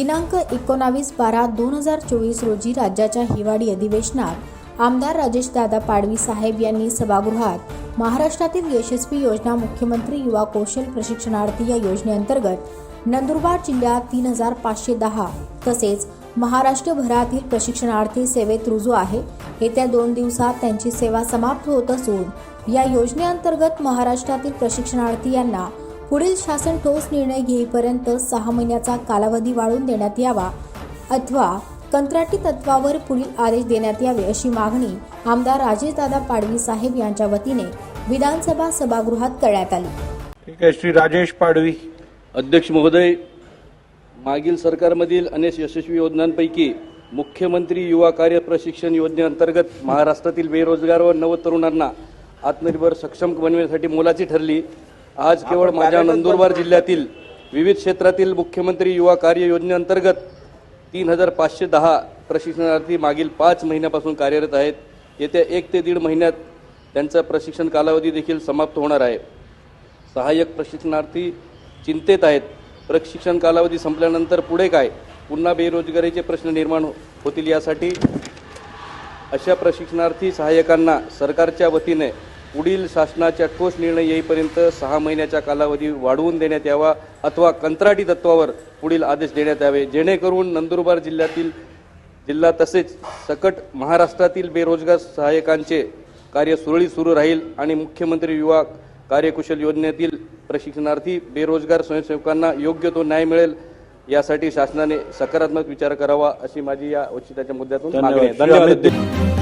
दिनांक एकोणावीस बारा दोन हजार चोवीस रोजी राज्याच्या हिवाळी अधिवेशनात आमदार राजेशदादा पाडवी साहेब यांनी सभागृहात महाराष्ट्रातील यशस्वी योजना मुख्यमंत्री युवा कौशल प्रशिक्षणार्थी या योजनेअंतर्गत नंदुरबार जिल्ह्यात तीन हजार पाचशे दहा तसेच महाराष्ट्रभरातील प्रशिक्षणार्थी सेवेत रुजू आहे. येत्या दोन दिवसात त्यांची सेवा समाप्त होत असून या योजनेअंतर्गत महाराष्ट्रातील प्रशिक्षणार्थी यांना पुढील शासन ठोस निर्णय घेईपर्यंत सहा महिन्याचा कालावधी वाढवून देण्यात यावा अथवा कंत्राटी तत्वावर पुढील आदेश देण्यात यावे अशी मागणी आमदार राजेशदादा पाडवी साहेब यांच्या वतीने विधानसभा सभागृहात करण्यात आली. ठीक आहे श्री राजेश पाडवी. अध्यक्ष महोदय मागील सरकारमधील अनेक यशस्वी योजनांपैकी मुख्यमंत्री युवा कार्य प्रशिक्षण योजनेअंतर्गत महाराष्ट्रातील बेरोजगार व नवतरुणांना आत्मनिर्भर सक्षम बनविण्यासाठी मोलाची ठरली. आज केवळ माझ्या नंदुरबार जिल्ह्यातील विविध क्षेत्रातील मुख्यमंत्री युवा कार्य योजनेअंतर्गत तीन हजार पाचशे दहा प्रशिक्षणार्थी मागील पाच महिन्यापासून कार्यरत आहेत. येत्या एक ते दीड महिन्यात त्यांचा प्रशिक्षण कालावधी देखील समाप्त होणार आहे. सहाय्यक प्रशिक्षणार्थी चिंतेत आहेत. प्रशिक्षण कालावधी संपल्यानंतर पुढे काय? पुन्हा बेरोजगारीचे प्रश्न निर्माण होतील यासाठी अशा प्रशिक्षणार्थी सहाय्यकांना सरकारच्या वतीने पुढील शासनाच्या ठोस निर्णय येईपर्यंत सहा महिन्याचा कालावधी वाढवून देण्यात यावा अथवा कंत्राटी तत्वावर पुढील आदेश देण्यात यावे. जेणेकरून नंदुरबार जिल्ह्यातील जिल्हा तसेच सकट महाराष्ट्रातील बेरोजगार सहाय्यकांचे कार्य सुरळीत सुरू राहील आणि मुख्यमंत्री युवा कार्यकुशल योजनेतील प्रशिक्षणार्थी बेरोजगार स्वयंसेवकांना योग्य तो न्याय मिळेल यासाठी शासनाने सकारात्मक विचार करावा अशी माझी या औचित्याच्या मुद्द्यातून मागणी आहे. धन्यवाद.